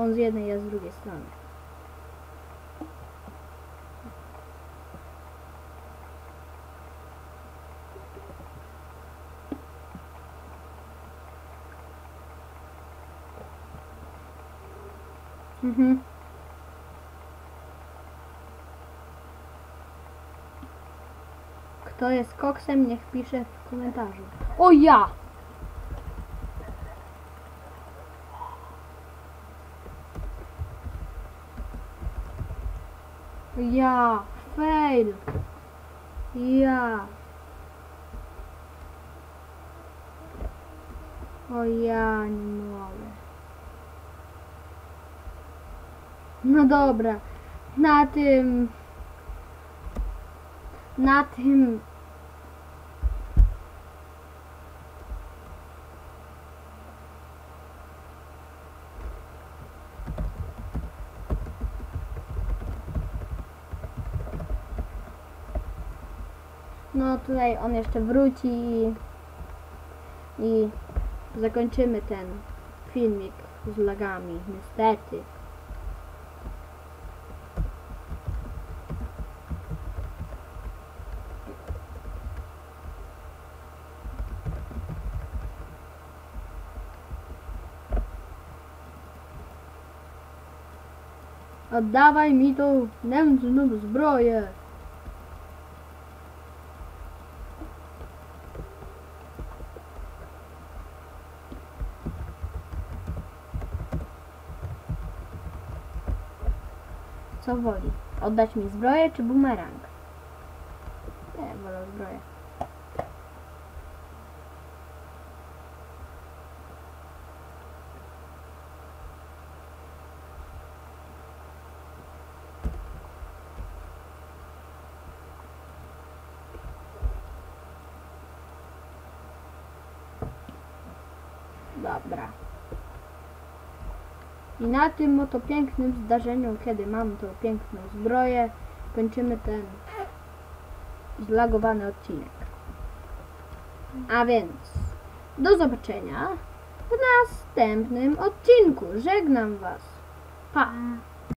On z jednej, ja z drugiej strony. Mhm. Kto jest koksem, niech pisze w komentarzu. O ja! Ja! Fail! Ja! O ja nie mogę. No dobra. Na tym... Na tym... No tutaj on jeszcze wróci i, zakończymy ten filmik z lagami, niestety. Oddawaj mi tą nędzną zbroję. Co woli? Oddać mi zbroję czy bumerang? Nie, wolę zbroję. Dobra. I na tym oto pięknym zdarzeniu, kiedy mam tą piękną zbroję, kończymy ten zlagowany odcinek. A więc do zobaczenia w następnym odcinku. Żegnam Was. Pa!